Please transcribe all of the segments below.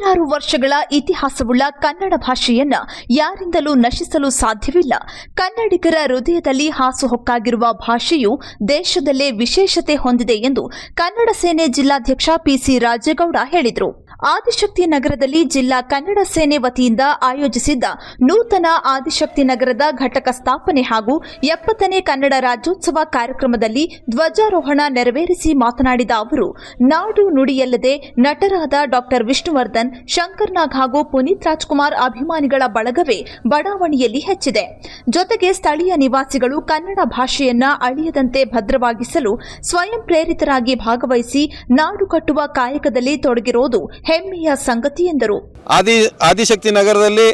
ಸಾವಿರಾರು ವರ್ಷಗಳ ಇತಿಹಾಸವುಳ್ಳ ಕನ್ನಡ ಭಾಷೆಯನ್ನ ಯಾರಿಂದಲೂ ನಶಿಸಲು ಸಾಧ್ಯವಿಲ್ಲ. ಕನ್ನಡಿಗರ ಹೃದಯದಲ್ಲಿ ಹಾಸುಹೊಕ್ಕಾಗಿರುವ ಭಾಷೆಯು ದೇಶದಲ್ಲೇ ವಿಶೇಷತೆ ಹೊಂದಿದೆ ಎಂದು ಕನ್ನಡ ಸೇನೆ ಜಿಲ್ಲಾಧ್ಯಕ್ಷ ಪಿಸಿ ರಾಜೇಗೌಡ ಹೇಳಿದರು. ಆದಿಶಕ್ತಿ ನಗರದಲ್ಲಿ ಜಿಲ್ಲಾ ಕನ್ನಡ ಸೇನೆ ವತಿಯಿಂದ ಆಯೋಜಿಸಿದ್ದ ನೂತನ ಆದಿಶಕ್ತಿ ನಗರದ ಘಟಕ ಸ್ಥಾಪನೆ ಹಾಗೂ ಎಪ್ಪತ್ತನೇ ಕನ್ನಡ ರಾಜ್ಯೋತ್ಸವ ಕಾರ್ಯಕ್ರಮದಲ್ಲಿ ಧ್ವಜಾರೋಹಣ ನೆರವೇರಿಸಿ ಮಾತನಾಡಿದ ಅವರು, ನಾಡು ನುಡಿಯಲ್ಲದೆ ನಟರಾದ ಡಾಕ್ಟರ್ ವಿಷ್ಣುವರ್ಧನ್ ಶಂಕರ್ನಾಗ್ ಹಾಗೂ ಪುನೀತ್ ರಾಜ್ಕುಮಾರ್ ಅಭಿಮಾನಿಗಳ ಬಳಗವೇ ಬಡಾವಣೆಯಲ್ಲಿ ಹೆಚ್ಚಿದೆ. ಜೊತೆಗೆ ಸ್ಥಳೀಯ ನಿವಾಸಿಗಳು ಕನ್ನಡ ಭಾಷೆಯನ್ನ ಅಳಿಯದಂತೆ ಭದ್ರವಾಗಿಸಲು ಸ್ವಯಂ ಪ್ರೇರಿತರಾಗಿ ಭಾಗವಹಿಸಿ ನಾಡು ಕಟ್ಟುವ ಕಾಯಕದಲ್ಲಿ ತೊಡಗಿರುವುದು ಹೆಮ್ಮೆಯ ಸಂಗತಿ ಎಂದರು. ಆದಿ, ಆದಿಶಕ್ತಿ ನಗರದಲ್ಲಿ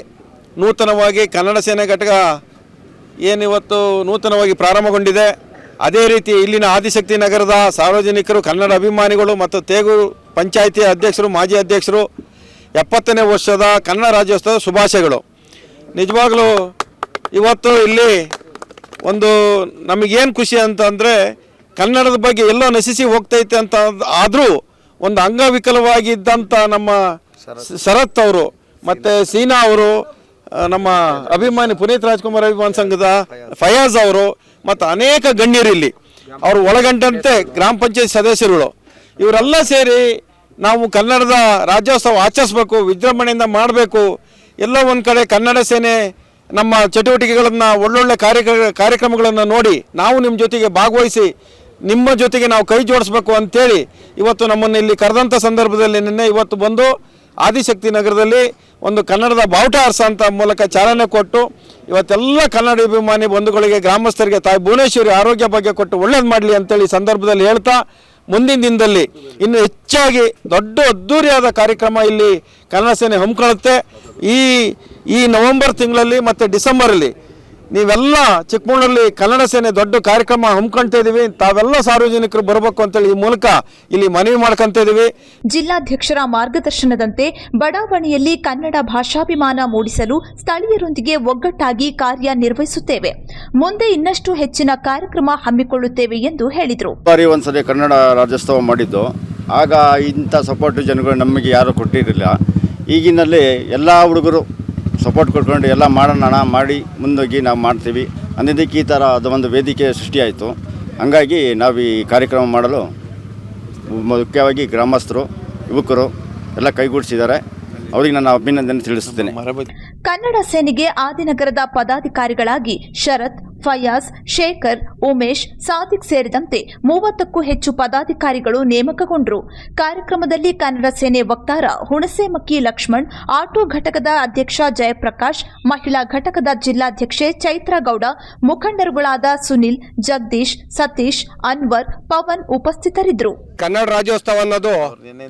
ನೂತನವಾಗಿ ಕನ್ನಡ ಸೇನೆ ಘಟಕ ಏನಿವತ್ತು ನೂತನವಾಗಿ ಪ್ರಾರಂಭಗೊಂಡಿದೆ. ಅದೇ ರೀತಿ ಇಲ್ಲಿನ ಆದಿಶಕ್ತಿ ನಗರದ ಸಾರ್ವಜನಿಕರು, ಕನ್ನಡ ಅಭಿಮಾನಿಗಳು ಮತ್ತು ತೇಗು ಪಂಚಾಯಿತಿ ಅಧ್ಯಕ್ಷರು, ಮಾಜಿ ಅಧ್ಯಕ್ಷರು, ಎಪ್ಪತ್ತನೇ ವರ್ಷದ ಕನ್ನಡ ರಾಜ್ಯೋತ್ಸವದ ಶುಭಾಶಯಗಳು. ನಿಜವಾಗಲೂ ಇವತ್ತು ಇಲ್ಲಿ ಒಂದು ನಮಗೇನು ಖುಷಿ ಅಂತಂದರೆ ಕನ್ನಡದ ಬಗ್ಗೆ ಎಲ್ಲೋ ನಶಿಸಿ ಹೋಗ್ತೈತೆ ಅಂತ ಆದರೂ ಒಂದು ಅಂಗವಿಕಲವಾಗಿದ್ದಂಥ ನಮ್ಮ ಶರತ್. ಅವರು ಮತ್ತು ಸೀನಾ ಅವರು ನಮ್ಮ ಅಭಿಮಾನಿ ಪುನೀತ್ ರಾಜ್ಕುಮಾರ್ ಅಭಿಮಾನ ಸಂಘದ ಫಯಾಜ್. ಅವರು ಮತ್ತು ಅನೇಕ ಗಣ್ಯರು ಇಲ್ಲಿ. ಅವರು ಒಳಗೊಂಡಂತೆ ಗ್ರಾಮ ಪಂಚಾಯತ್ ಸದಸ್ಯರುಗಳು. ಇವರೆಲ್ಲ ಸೇರಿ ನಾವು ಕನ್ನಡದ ರಾಜ್ಯೋತ್ಸವ ಆಚರಿಸ್ಬೇಕು ವಿಜೃಂಭಣೆಯಿಂದ ಮಾಡಬೇಕು. ಎಲ್ಲ ಒಂದು ಕಡೆ ಕನ್ನಡ ಸೇನೆ ನಮ್ಮ ಚಟುವಟಿಕೆಗಳನ್ನು ಒಳ್ಳೊಳ್ಳೆ ಕಾರ್ಯ ಕಾರ್ಯಕ್ರಮಗಳನ್ನು ನೋಡಿ ನಾವು ನಿಮ್ಮ ಜೊತೆಗೆ ಭಾಗವಹಿಸಿ ನಿಮ್ಮ ಜೊತೆಗೆ ನಾವು ಕೈ ಜೋಡಿಸ್ಬೇಕು ಅಂತೇಳಿ ಇವತ್ತು ನಮ್ಮನ್ನು ಇಲ್ಲಿ ಕರೆದಂಥ ಸಂದರ್ಭದಲ್ಲಿ ನಿನ್ನೆ ಇವತ್ತು ಬಂದು ಆದಿಶಕ್ತಿ ನಗರದಲ್ಲಿ ಒಂದು ಕನ್ನಡದ ಬಾವುಟ ಅಂತ ಮೂಲಕ ಚಾಲನೆ ಕೊಟ್ಟು ಇವತ್ತೆಲ್ಲ ಕನ್ನಡ ಅಭಿಮಾನಿ ಬಂಧುಗಳಿಗೆ, ಗ್ರಾಮಸ್ಥರಿಗೆ, ತಾಯಿ ಭುವನೇಶ್ವರಿ ಆರೋಗ್ಯ ಬಗ್ಗೆ ಕೊಟ್ಟು ಒಳ್ಳೇದು ಮಾಡಲಿ ಅಂತೇಳಿ ಸಂದರ್ಭದಲ್ಲಿ ಹೇಳ್ತಾ ಮುಂದಿನ ದಿನದಲ್ಲಿ ಇನ್ನು ಹೆಚ್ಚಾಗಿ ದೊಡ್ಡ ಅದ್ಧೂರಿಯಾದ ಕಾರ್ಯಕ್ರಮ ಇಲ್ಲಿ ಕನ್ನಡ ಸೇನೆ ಹಮ್ಮಿಕೊಳ್ಳುತ್ತೆ. ಈ ಈ ನವೆಂಬರ್ ತಿಂಗಳಲ್ಲಿ ಮತ್ತು ಡಿಸೆಂಬರಲ್ಲಿ ನೀವೆಲ್ಲ ಚಿಕ್ಕಮಗಳೂರಲ್ಲಿ ಕನ್ನಡ ಸೇನೆ ದೊಡ್ಡ ಕಾರ್ಯಕ್ರಮ ಹಮ್ಮಿಕೊಳ್ತಾ ಇದೀವಿ. ತಾವೆಲ್ಲ ಸಾರ್ವಜನಿಕರು ಬರಬೇಕು ಅಂತೇಳಿ ಈ ಮೂಲಕ ಇಲ್ಲಿ ಮನವಿ ಮಾಡ್ಕೊಂತ ಇದೀವಿ. ಜಿಲ್ಲಾಧ್ಯಕ್ಷರ ಮಾರ್ಗದರ್ಶನದಂತೆ ಬಡಾವಣೆಯಲ್ಲಿ ಕನ್ನಡ ಭಾಷಾಭಿಮಾನ ಮೂಡಿಸಲು ಸ್ಥಳೀಯರೊಂದಿಗೆ ಒಗ್ಗಟ್ಟಾಗಿ ಕಾರ್ಯನಿರ್ವಹಿಸುತ್ತೇವೆ. ಮುಂದೆ ಇನ್ನಷ್ಟು ಹೆಚ್ಚಿನ ಕಾರ್ಯಕ್ರಮ ಹಮ್ಮಿಕೊಳ್ಳುತ್ತೇವೆ ಎಂದು ಹೇಳಿದರು. ಬಾರಿ ಒಂದ್ಸರಿ ಕನ್ನಡ ರಾಜ್ಯೋತ್ಸವ ಮಾಡಿದ್ದು. ಆಗ ಇಂಥ ಸಪೋರ್ಟ್ ಜನಗಳು ನಮಗೆ ಯಾರು ಕೊಟ್ಟಿರಲಿಲ್ಲ. ಈಗಿನಲ್ಲಿ ಎಲ್ಲ ಹುಡುಗರು ಸಪೋರ್ಟ್ ಕೊಟ್ಕೊಂಡು ಎಲ್ಲ ಮಾಡೋಣ ಮಾಡಿ, ಮುಂದೋಗಿ ನಾವು ಮಾಡ್ತೀವಿ. ಅಂದಿದ್ದಕ್ಕೆ ಈ ಥರ ಒಂದು ವೇದಿಕೆ ಸೃಷ್ಟಿಯಾಯಿತು. ಹಂಗಾಗಿ ನಾವು ಈ ಕಾರ್ಯಕ್ರಮ ಮಾಡಲು ಮುಖ್ಯವಾಗಿ ಗ್ರಾಮಸ್ಥರು, ಯುವಕರು ಎಲ್ಲ ಕೈಗೂಡಿಸಿದ್ದಾರೆ. ಅವರಿಗೆ ನಾನು ಅಭಿನಂದನೆ ತಿಳಿಸುತ್ತೇನೆ. ಕನ್ನಡ ಸೇನೆಗೆ ಆದಿನಗರದ ಪದಾಧಿಕಾರಿಗಳಾಗಿ ಶರತ್ ಫಯಾಜ್, ಶೇಖರ್, ಉಮೇಶ್, ಸಾದಿಕ್ ಸೇರಿದಂತೆ ಮೂವತ್ತಕ್ಕೂ ಹೆಚ್ಚು ಪದಾಧಿಕಾರಿಗಳು ನೇಮಕಗೊಂಡರು. ಕಾರ್ಯಕ್ರಮದಲ್ಲಿ ಕನ್ನಡ ಸೇನೆ ವಕ್ತಾರ ಹುಣಸೇಮಕ್ಕಿ ಲಕ್ಷ್ಮಣ್, ಆಟೋ ಘಟಕದ ಅಧ್ಯಕ್ಷ ಜಯಪ್ರಕಾಶ್, ಮಹಿಳಾ ಘಟಕದ ಜಿಲ್ಲಾಧ್ಯಕ್ಷೆ ಚೈತ್ರಗೌಡ, ಮುಖಂಡರುಗಳಾದ ಸುನಿಲ್, ಜಗದೀಶ್, ಸತೀಶ್, ಅನ್ವರ್, ಪವನ್ ಉಪಸ್ಥಿತರಿದ್ದರು. ಕನ್ನಡ ರಾಜ್ಯೋತ್ಸವ ಅನ್ನೋದು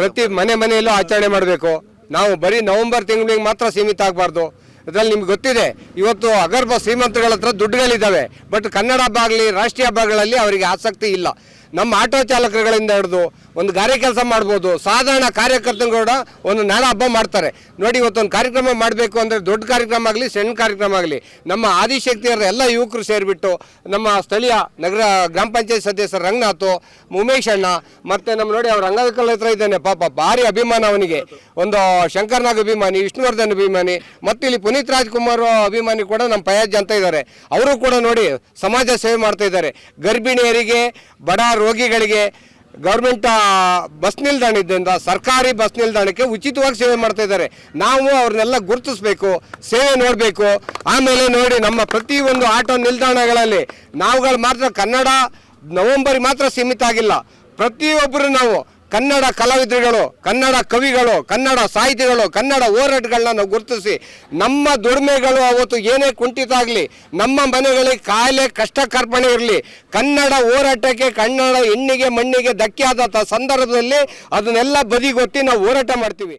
ಪ್ರತಿ ಮನೆ ಮನೆಯಲ್ಲೂ ಆಚರಣೆ ಮಾಡಬೇಕು. ನಾವು ಬರೀ ನವೆಂಬರ್ ತಿಂಗಳಿಗೆ ಮಾತ್ರ ಸೀಮಿತ ಆಗಬಾರ್ದು. ಇದರಲ್ಲಿ ನಿಮ್ಗೆ ಗೊತ್ತಿದೆ, ಇವತ್ತು ಅಗರ್ಭ ಶ್ರೀಮಂತಗಳ ಹತ್ರ ದುಡ್ಡುಗಳಿದ್ದಾವೆ ಬಟ್ ಕನ್ನಡ ಹಬ್ಬ ಆಗಲಿ, ರಾಷ್ಟ್ರೀಯ ಹಬ್ಬಗಳಲ್ಲಿ ಅವರಿಗೆ ಆಸಕ್ತಿ ಇಲ್ಲ. ನಮ್ಮ ಆಟೋ ಚಾಲಕರುಗಳಿಂದ ಹಿಡಿದು ಒಂದು ಗಾರೆ ಕೆಲಸ ಮಾಡ್ಬೋದು. ಸಾಧಾರಣ ಕಾರ್ಯಕರ್ತರು ಕೂಡ ಒಂದು ನಾಡ ಹಬ್ಬ ಮಾಡ್ತಾರೆ. ನೋಡಿ, ಇವತ್ತೊಂದು ಕಾರ್ಯಕ್ರಮ ಮಾಡಬೇಕು ಅಂದರೆ ದೊಡ್ಡ ಕಾರ್ಯಕ್ರಮ ಆಗಲಿ, ಸಣ್ಣ ಕಾರ್ಯಕ್ರಮ ಆಗಲಿ, ನಮ್ಮ ಆದಿಶಕ್ತಿಯರ ಎಲ್ಲ ಯುವಕರು ಸೇರಿಬಿಟ್ಟು ನಮ್ಮ ಸ್ಥಳೀಯ ನಗರ, ಗ್ರಾಮ ಪಂಚಾಯತ್ ಸದಸ್ಯ ರಂಗನಾಥ್, ಉಮೇಶ್ ಅಣ್ಣ ಮತ್ತು ನಮ್ಮ ನೋಡಿ ಅವ್ರ ಹತ್ರ ಇದ್ದಾನೆ, ಪಾಪ ಭಾರಿ ಅಭಿಮಾನ ಅವನಿಗೆ. ಒಂದು ಶಂಕರ್ನಾಗ್ ಅಭಿಮಾನಿ, ವಿಷ್ಣುವರ್ಧನ್ ಅಭಿಮಾನಿ, ಮತ್ತು ಇಲ್ಲಿ ಪುನೀತ್ ರಾಜ್ಕುಮಾರ್ ಅಭಿಮಾನಿ ಕೂಡ ನಮ್ಮ ಪಯಾಜ್ ಅಂತ ಇದ್ದಾರೆ. ಅವರು ಕೂಡ ನೋಡಿ ಸಮಾಜ ಸೇವೆ ಮಾಡ್ತಾ ಇದ್ದಾರೆ. ಗರ್ಭಿಣಿಯರಿಗೆ ಬಡ ರೋಗಿಗಳಿಗೆ ಗೌರ್ಮೆಂಟ್ ಬಸ್ ನಿಲ್ದಾಣದಿಂದ, ಸರ್ಕಾರಿ ಬಸ್ ನಿಲ್ದಾಣಕ್ಕೆ ಉಚಿತವಾಗಿ ಸೇವೆ ಮಾಡ್ತಾ ಇದ್ದಾರೆ. ನಾವು ಅವ್ರನ್ನೆಲ್ಲ ಗುರುತಿಸ್ಬೇಕು, ಸೇವೆ ನೋಡಬೇಕು. ಆಮೇಲೆ ನೋಡಿ ನಮ್ಮ ಪ್ರತಿಯೊಂದು ಆಟೋ ನಿಲ್ದಾಣಗಳಲ್ಲಿ ನಾವುಗಳು ಮಾತ್ರ ಕನ್ನಡ ನವೆಂಬರ್ ಮಾತ್ರ ಸೀಮಿತ ಆಗಿಲ್ಲ. ಪ್ರತಿಯೊಬ್ಬರು ನಾವು ಕನ್ನಡ ಕಲಾವಿದರುಗಳು, ಕನ್ನಡ ಕವಿಗಳು, ಕನ್ನಡ ಸಾಹಿತಿಗಳು, ಕನ್ನಡ ಹೋರಾಟಗಳನ್ನ ನಾವು ಗುರುತಿಸಿ, ನಮ್ಮ ದುಡಿಮೆಗಳು ಅವತ್ತು ಏನೇ ಕುಂಠಿತ ಆಗಲಿ, ನಮ್ಮ ಮನೆಗಳಿಗೆ ಕಾಯಿಲೆ ಕಷ್ಟ ಕರ್ಪಣೆ ಇರಲಿ, ಕನ್ನಡ ಹೋರಾಟಕ್ಕೆ ಕನ್ನಡ ಹೆಣ್ಣಿಗೆ ಮಣ್ಣಿಗೆ ಧಕ್ಕೆ ಆದಂಥ ಸಂದರ್ಭದಲ್ಲಿ ಅದನ್ನೆಲ್ಲ ಬದಿಗೊತ್ತಿ ನಾವು ಹೋರಾಟ ಮಾಡ್ತೀವಿ.